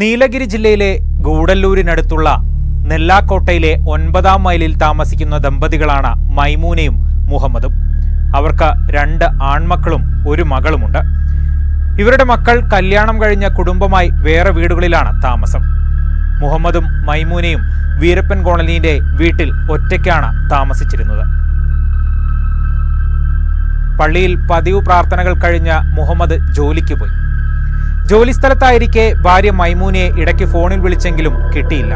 നീലഗിരി ജില്ലയിലെ ഗൂഡല്ലൂരിനടുത്തുള്ള നെല്ലാക്കോട്ടയിലെ ഒൻപതാം മൈലിൽ താമസിക്കുന്ന ദമ്പതികളാണ് മൈമൂനയും മുഹമ്മദും. അവർക്ക് രണ്ട് ആൺമക്കളും ഒരു മകളുമുണ്ട്. ഇവരുടെ മക്കൾ കല്യാണം കഴിഞ്ഞ കുടുംബമായി വേറെ വീടുകളിലാണ് താമസം. മുഹമ്മദും മൈമൂനയും വീരപ്പൻ കോളനിയുടെ വീട്ടിൽ ഒറ്റയ്ക്കാണ് താമസിച്ചിരുന്നത്. പള്ളിയിൽ പതിവ് പ്രാർത്ഥനകൾ കഴിഞ്ഞ മുഹമ്മദ് ജോലിക്ക് പോയി. ജോലിസ്ഥലത്തായിരിക്കെ ഭാര്യ മൈമൂനെ ഇടയ്ക്ക് ഫോണിൽ വിളിച്ചെങ്കിലും കിട്ടിയില്ല.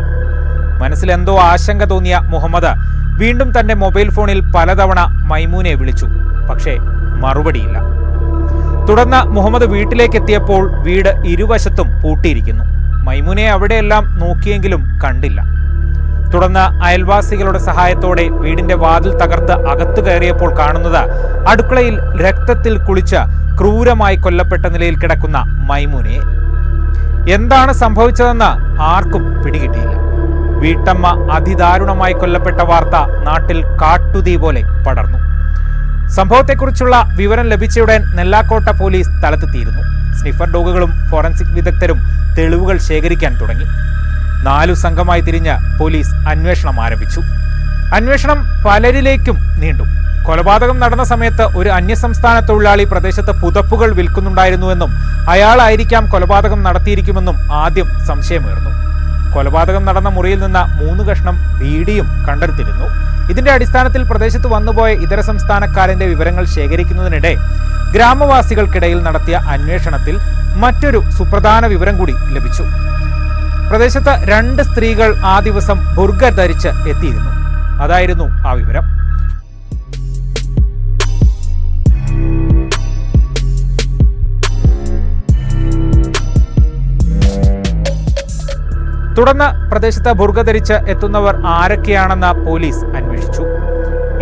മനസ്സിലെന്തോ ആശങ്ക തോന്നിയ മുഹമ്മദ് വീണ്ടും തന്റെ മൊബൈൽ ഫോണിൽ പലതവണ മൈമൂനെ വിളിച്ചു പക്ഷേ മറുപടിയില്ല. തുടർന്ന് മുഹമ്മദ് വീട്ടിലേക്ക് എത്തിയപ്പോൾ വീട് ഇരുവശത്തും പൂട്ടിയിരിക്കുന്നു. മൈമൂനെ അവിടെയെല്ലാം നോക്കിയെങ്കിലും കണ്ടില്ല. തുടർന്ന് അയൽവാസികളുടെ സഹായത്തോടെ വീടിന്റെ വാതിൽ തകർത്ത് അകത്തു കയറിയപ്പോൾ കാണുന്നത് അടുക്കളയിൽ രക്തത്തിൽ കുളിച്ച് ക്രൂരമായി കൊല്ലപ്പെട്ട നിലയിൽ കിടക്കുന്ന മൈമുനെ. എന്താണ് സംഭവിച്ചതെന്ന് ആർക്കും പിടികിട്ടിയില്ല. വീട്ടമ്മ അതിദാരുണമായി കൊല്ലപ്പെട്ട വാർത്ത നാട്ടിൽ കാട്ടുതീ പോലെ പടർന്നു. സംഭവത്തെക്കുറിച്ചുള്ള വിവരം ലഭിച്ചയുടൻ നെല്ലാക്കോട്ട പോലീസ് സ്ഥലത്തെത്തിയിരുന്നു. സ്നിഫർ ഡോഗുകളും ഫോറൻസിക് വിദഗ്ധരും തെളിവുകൾ ശേഖരിക്കാൻ തുടങ്ങി. നാലു സംഘമായി തിരിഞ്ഞ് പോലീസ് അന്വേഷണം ആരംഭിച്ചു. അന്വേഷണം പലരിലേക്കും നീണ്ടു. കൊലപാതകം നടന്ന സമയത്ത് ഒരു അന്യസംസ്ഥാന തൊഴിലാളി പ്രദേശത്ത് പുതപ്പുകൾ വിൽക്കുന്നുണ്ടായിരുന്നുവെന്നും അയാളായിരിക്കാം കൊലപാതകം നടത്തിയിരിക്കുമെന്നും ആദ്യം സംശയമുയർന്നു. കൊലപാതകം നടന്ന മുറിയിൽ നിന്ന് മൂന്ന് കഷ്ണം ബീഡിയും കണ്ടെടുത്തിരുന്നു. ഇതിന്റെ അടിസ്ഥാനത്തിൽ പ്രദേശത്ത് വന്നുപോയ ഇതര സംസ്ഥാനക്കാരന്റെ വിവരങ്ങൾ ശേഖരിക്കുന്നതിനിടെ ഗ്രാമവാസികൾക്കിടയിൽ നടത്തിയ അന്വേഷണത്തിൽ മറ്റൊരു സുപ്രധാന വിവരം കൂടി ലഭിച്ചു. പ്രദേശത്ത് രണ്ട് സ്ത്രീകൾ ആ ദിവസം ബുർഗ ധരിച്ച് എത്തിയിരുന്നു. അതായിരുന്നു ആ വിവരം. തുടർന്ന് പ്രദേശത്ത് ബുർഗ ധരിച്ച് എത്തുന്നവർ ആരൊക്കെയാണെന്ന് പോലീസ് അന്വേഷിച്ചു.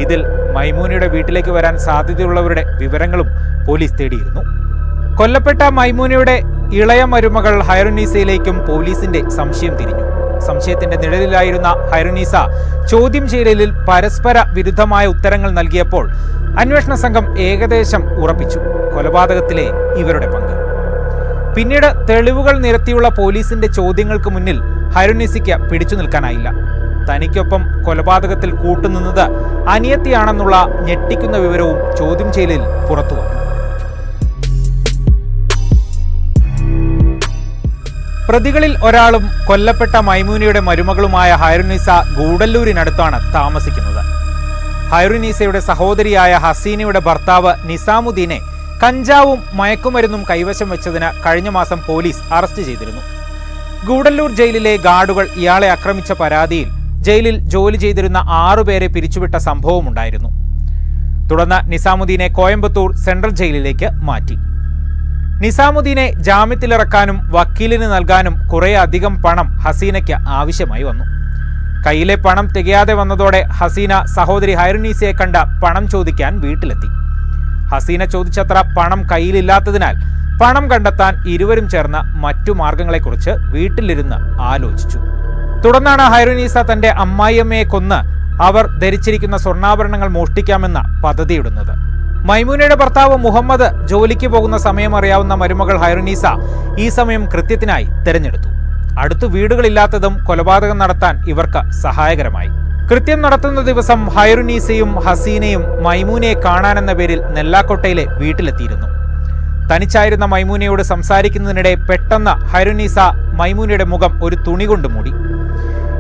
ഇതിൽ മൈമൂനിയുടെ വീട്ടിലേക്ക് വരാൻ സാധ്യതയുള്ളവരുടെ വിവരങ്ങളും പോലീസ് തേടിയിരുന്നു. കൊല്ലപ്പെട്ട മൈമൂനയുടെ ഇളയ മരുമകൾ ഹൈറുനീസയിലേക്കും പോലീസിന്റെ സംശയം തിരിഞ്ഞു. സംശയത്തിന്റെ നിഴലിലായിരുന്ന ഹൈറുനീസ ചോദ്യം ചെയ്യലിൽ പരസ്പര വിരുദ്ധമായ ഉത്തരങ്ങൾ നൽകിയപ്പോൾ അന്വേഷണ സംഘം ഏകദേശം ഉറപ്പിച്ചു. കൊലപാതകത്തിലെ ഇവരുടെ പങ്ക്. പിന്നീട് തെളിവുകൾ നിരത്തിയുള്ള പോലീസിന്റെ ചോദ്യങ്ങൾക്ക് മുന്നിൽ ഹൈറുനീസയ്ക്ക് പിടിച്ചു നിൽക്കാനായില്ല. തനിക്കൊപ്പം കൊലപാതകത്തിൽ കൂട്ടുനിന്നത് അനിയത്തിയാണെന്നുള്ള ഞെട്ടിക്കുന്ന വിവരവും ചോദ്യം ചെയ്യലിൽ പുറത്തു പ്രതികളിൽ ഒരാളും കൊല്ലപ്പെട്ട മൈമൂനിയുടെ മരുമകളുമായ ഹൈറുനീസ ഗൂഡല്ലൂരിനടുത്താണ് താമസിക്കുന്നത്. ഹൈറുനീസയുടെ സഹോദരിയായ ഹസീനയുടെ ഭർത്താവ് നിസാമുദ്ദീനെ കഞ്ചാവും മയക്കുമരുന്നും കൈവശം വെച്ചതിന് കഴിഞ്ഞ മാസം പോലീസ് അറസ്റ്റ് ചെയ്തിരുന്നു. ഗൂഡല്ലൂർ ജയിലിലെ ഗാർഡുകൾ ഇയാളെ ആക്രമിച്ച പരാതിയിൽ ജയിലിൽ ജോലി ചെയ്തിരുന്ന ആറുപേരെ പിരിച്ചുവിട്ട സംഭവമുണ്ടായിരുന്നു. തുടർന്ന് നിസാമുദ്ദീനെ കോയമ്പത്തൂർ സെൻട്രൽ ജയിലിലേക്ക് മാറ്റി. നിസാമുദ്ദീനെ ജാമ്യത്തിലിറക്കാനും വക്കീലിന് നൽകാനും കുറേ അധികം പണം ഹസീനയ്ക്ക് ആവശ്യമായി വന്നു. കയ്യിലെ പണം തികയാതെ വന്നതോടെ ഹസീന സഹോദരി ഹൈറുനീസയെ കണ്ട പണം ചോദിക്കാൻ വീട്ടിലെത്തി. ഹസീന ചോദിച്ചത്ര പണം കയ്യിലില്ലാത്തതിനാൽ പണം കണ്ടെത്താൻ ഇരുവരും ചേർന്ന മറ്റു മാർഗങ്ങളെക്കുറിച്ച് വീട്ടിലിരുന്ന് ആലോചിച്ചു. തുടർന്നാണ് ഹൈറുനീസ തന്റെ അമ്മായിയമ്മയെ കൊന്ന് അവർ ധരിച്ചിരിക്കുന്ന സ്വർണാഭരണങ്ങൾ മോഷ്ടിക്കാമെന്ന പദ്ധതിയിടുന്നത്. മൈമൂനയുടെ ഭർത്താവ് മുഹമ്മദ് ജോലിക്ക് പോകുന്ന സമയം അറിയാവുന്ന മരുമകൾ ഹൈറുനീസ ഈ സമയം കൃത്യത്തിനായി തിരഞ്ഞെടുത്തു. അടുത്ത് വീടുകളില്ലാത്തതും കൊലപാതകം നടത്താൻ ഇവർക്ക് സഹായകരമായി. കൃത്യം നടത്തുന്ന ദിവസം ഹൈറുനീസയും ഹസീനയും മൈമൂനയെ കാണാനെന്ന പേരിൽ നെല്ലാക്കോട്ടയിലെ വീട്ടിലെത്തിയിരുന്നു. തനിച്ചായിരുന്ന മൈമൂനയോട് സംസാരിക്കുന്നതിനിടെ പെട്ടെന്ന് ഹൈറുനീസ മൈമൂനയുടെ മുഖം ഒരു തുണി കൊണ്ട് മൂടി.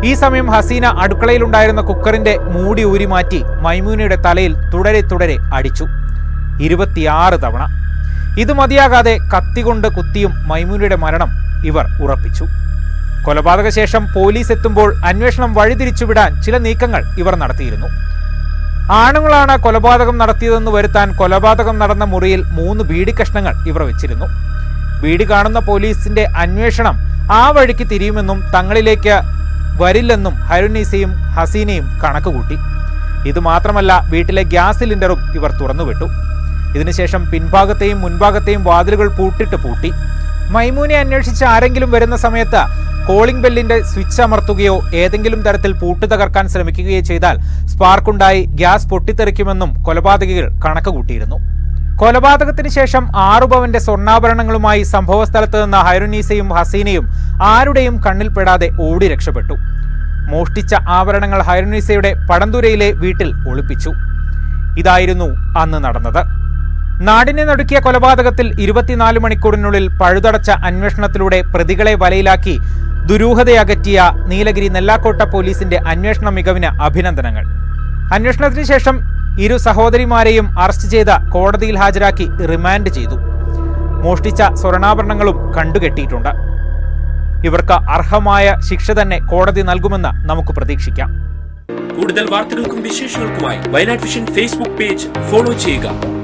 ഈ സമയം ഹസീന അടുക്കളയിലുണ്ടായിരുന്ന കുക്കറിന്റെ മൂടി ഊരി മാറ്റി മൈമൂനയുടെ തലയിൽ തുടരെ തുടരെ അടിച്ചു. ഇരുപത്തിയാറ് തവണ. ഇത് മതിയാകാതെ കത്തികൊണ്ട് കുത്തിയും മൈമൂനയുടെ മരണം ഇവർ ഉറപ്പിച്ചു. കൊലപാതക ശേഷം പോലീസ് എത്തുമ്പോൾ അന്വേഷണം വഴിതിരിച്ചുവിടാൻ ചില നീക്കങ്ങൾ ഇവർ നടത്തിയിരുന്നു. ആണുങ്ങളാണ് കൊലപാതകം നടത്തിയതെന്ന് വരുത്താൻ കൊലപാതകം നടന്ന മുറിയിൽ മൂന്ന് ബീഡി കഷ്ണങ്ങൾ ഇവർ വെച്ചിരുന്നു. ബീഡി കാണുന്ന പോലീസിന്റെ അന്വേഷണം ആ വഴിക്ക് തിരിയുമെന്നും തങ്ങളിലേക്ക് വരില്ലെന്നും ഹരുനീസയും ഹസീനയും കണക്കുകൂട്ടി. ഇതുമാത്രമല്ല വീട്ടിലെ ഗ്യാസ് സിലിണ്ടറും ഇവർ തുറന്നുവിട്ടു. ഇതിനുശേഷം പിൻഭാഗത്തെയും മുൻഭാഗത്തെയും വാതിലുകൾ പൂട്ടിട്ട് പൂട്ടി. മൈമൂനെ അന്വേഷിച്ച് ആരെങ്കിലും വരുന്ന സമയത്ത് കോളിംഗ് ബെല്ലിന്റെ സ്വിച്ച് അമർത്തുകയോ ഏതെങ്കിലും തരത്തിൽ പൂട്ട് തകർക്കാൻ ശ്രമിക്കുകയോ ചെയ്താൽ സ്പാർക്കുണ്ടായി ഗ്യാസ് പൊട്ടിത്തെറിക്കുമെന്നും കൊലപാതകികൾ കണക്കുകൂട്ടിയിരുന്നു കൊലപാതകത്തിന് ശേഷം ആറു പവന്റെ സ്വർണാഭരണങ്ങളുമായി സംഭവസ്ഥലത്ത് നിന്ന് ഹൈറുനീസയും ഹസീനയും ആരുടെയും കണ്ണിൽപ്പെടാതെ ഓടി രക്ഷപ്പെട്ടു. മോഷ്ടിച്ച ആഭരണങ്ങൾ ഹൈറുനീസയുടെ പടന്തുരയിലെ വീട്ടിൽ ഒളിപ്പിച്ചു. ഇതായിരുന്നു അന്ന് നടന്നത്. നാടിനെ നടുക്കിയ കൊലപാതകത്തിൽ ഇരുപത്തിനാല് മണിക്കൂറിനുള്ളിൽ പഴുതടച്ച അന്വേഷണത്തിലൂടെ പ്രതികളെ വലയിലാക്കി ദുരൂഹതയകറ്റിയ നീലഗിരി നെല്ലാക്കോട്ട പോലീസിന്റെ അന്വേഷണ മികവിന് അഭിനന്ദനങ്ങൾ. അന്വേഷണത്തിന് ശേഷം ഇരു സഹോദരിമാരെയും അറസ്റ്റ് ചെയ്ത കോടതിയിൽ ഹാജരാക്കി റിമാൻഡ് ചെയ്തു. മോഷ്ടിച്ച സ്വർണാഭരണങ്ങളും കണ്ടുകെട്ടിയിട്ടുണ്ട്. ഇവർക്ക് അർഹമായ ശിക്ഷ തന്നെ കോടതി നൽകുമെന്ന് നമുക്ക് പ്രതീക്ഷിക്കാം. കൂടുതൽ വാർത്തകൾക്കും വിശേഷങ്ങൾക്കുമായി വയനാട് ഫേസ്ബുക്ക് പേജ് ഫോളോ ചെയ്യുക.